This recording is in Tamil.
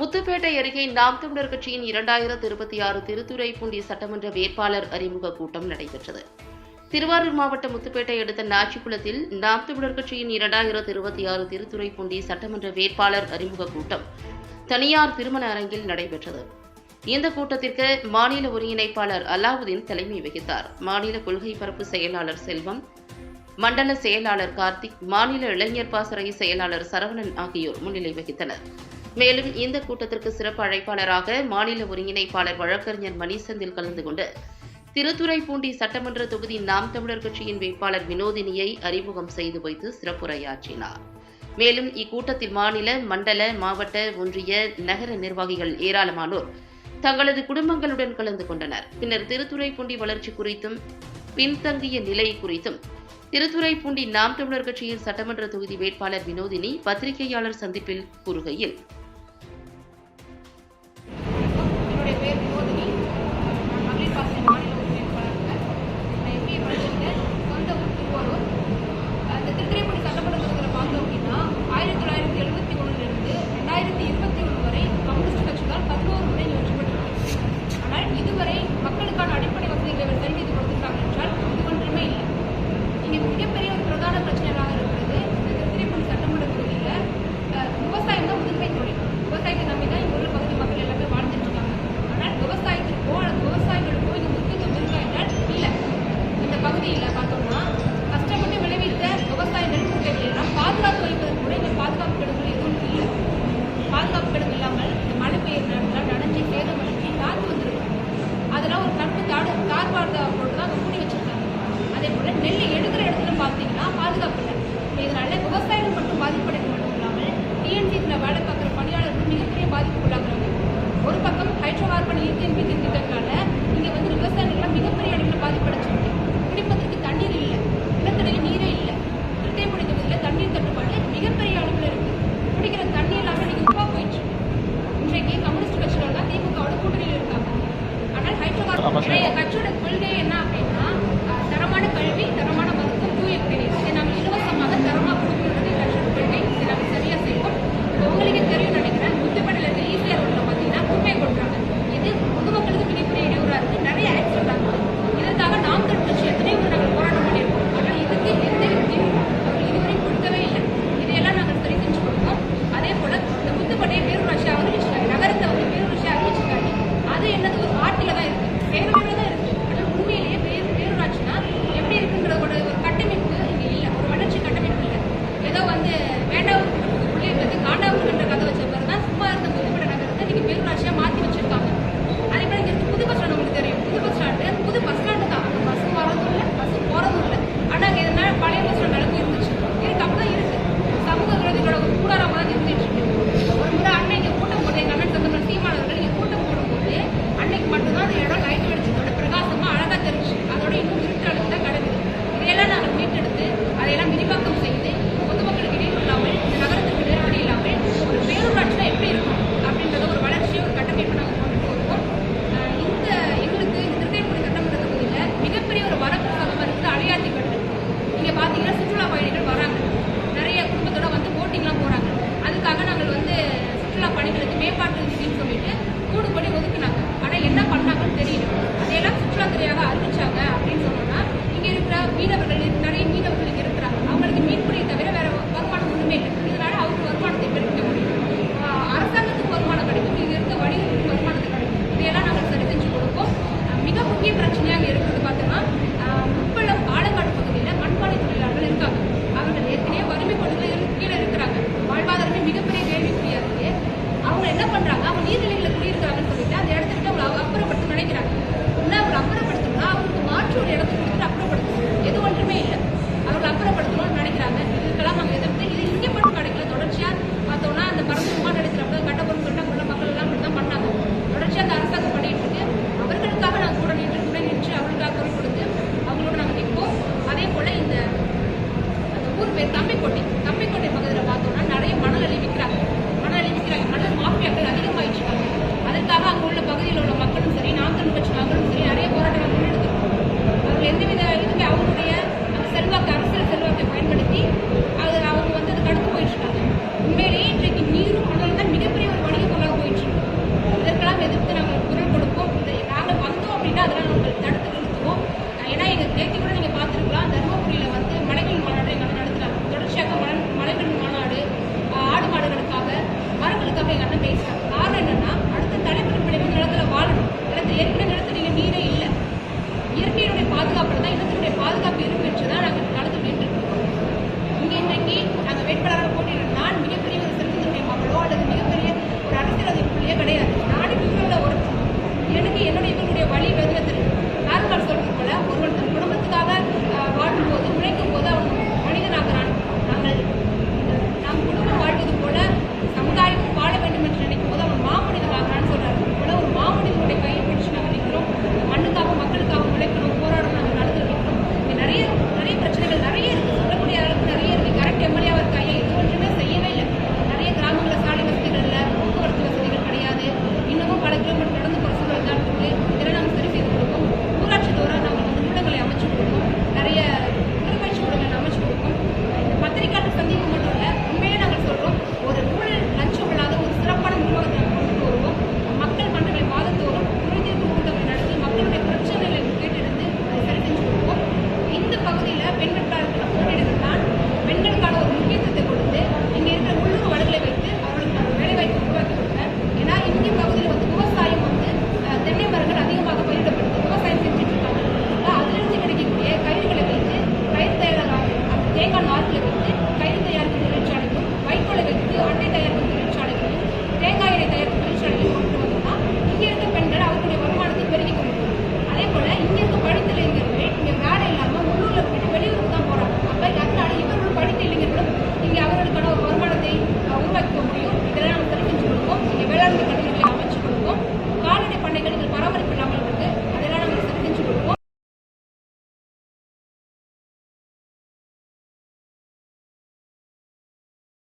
முத்துப்பேட்டை அருகே நாம் தமிழர் கட்சியின் இரண்டாயிரத்து இருபத்தி ஆறு திருத்துறைப்பூண்டி சட்டமன்ற வேட்பாளர் அறிமுக கூட்டம் நடைபெற்றது. திருவாரூர் மாவட்டம் முத்துப்பேட்டை அடுத்த நாச்சிக்குளத்தில் நாம் தமிழர் கட்சியின் இரண்டாயிரத்து இருபத்தி ஆறு திருத்துறைப்பூண்டி சட்டமன்ற வேட்பாளர் அறிமுக கூட்டம் தனியார் திருமண அரங்கில் நடைபெற்றது. இந்த கூட்டத்திற்கு மாநில ஒருங்கிணைப்பாளர் அலாவுதீன் தலைமை வகித்தார். மாநில கொள்கை பரப்பு செயலாளர் செல்வம் மண்டல செயலாளர் கார்த்திக் மாநில இளைஞர் பாசறை செயலாளர் சரவணன் ஆகியோர் முன்னிலை வகித்தனர். மேலும் இந்த கூட்டத்திற்கு சிறப்பு அழைப்பாளராக மாநில ஒருங்கிணைப்பாளர் வழக்கறிஞர் மணிசந்தில் கலந்து கொண்டு திருத்துறைப்பூண்டி சட்டமன்ற தொகுதி நாம் தமிழர் கட்சியின் வேட்பாளர் வினோதினியை அறிமுகம் செய்து வைத்து சிறப்புரையாற்றினார். மேலும் இக்கூட்டத்தில் மாநில மண்டல மாவட்ட ஒன்றிய நகர நிர்வாகிகள் ஏராளமானோர் தங்களது குடும்பங்களுடன் கலந்து கொண்டனர். பின்னர் திருத்துறைப்பூண்டி வளர்ச்சி குறித்தும் பின்தங்கிய நிலை குறித்தும் திருத்துறைப்பூண்டி நாம் தமிழர் கட்சியின் சட்டமன்ற தொகுதி வேட்பாளர் வினோதினி பத்திரிகையாளர் சந்திப்பில் கூறுகையில் போட்டாங்க ஒரு பக்கம் ஹைட்ரோ கார்பன் ஈத்தேன் மீத்தேன் திட்டங்களால இங்க வந்து விவசாயிகள் மிகப்பெரிய அளவில் பாதிப்படைச்சிருக்கு குடிப்பதற்கு தண்ணீர் இல்லை. நிலத்தடி நீரை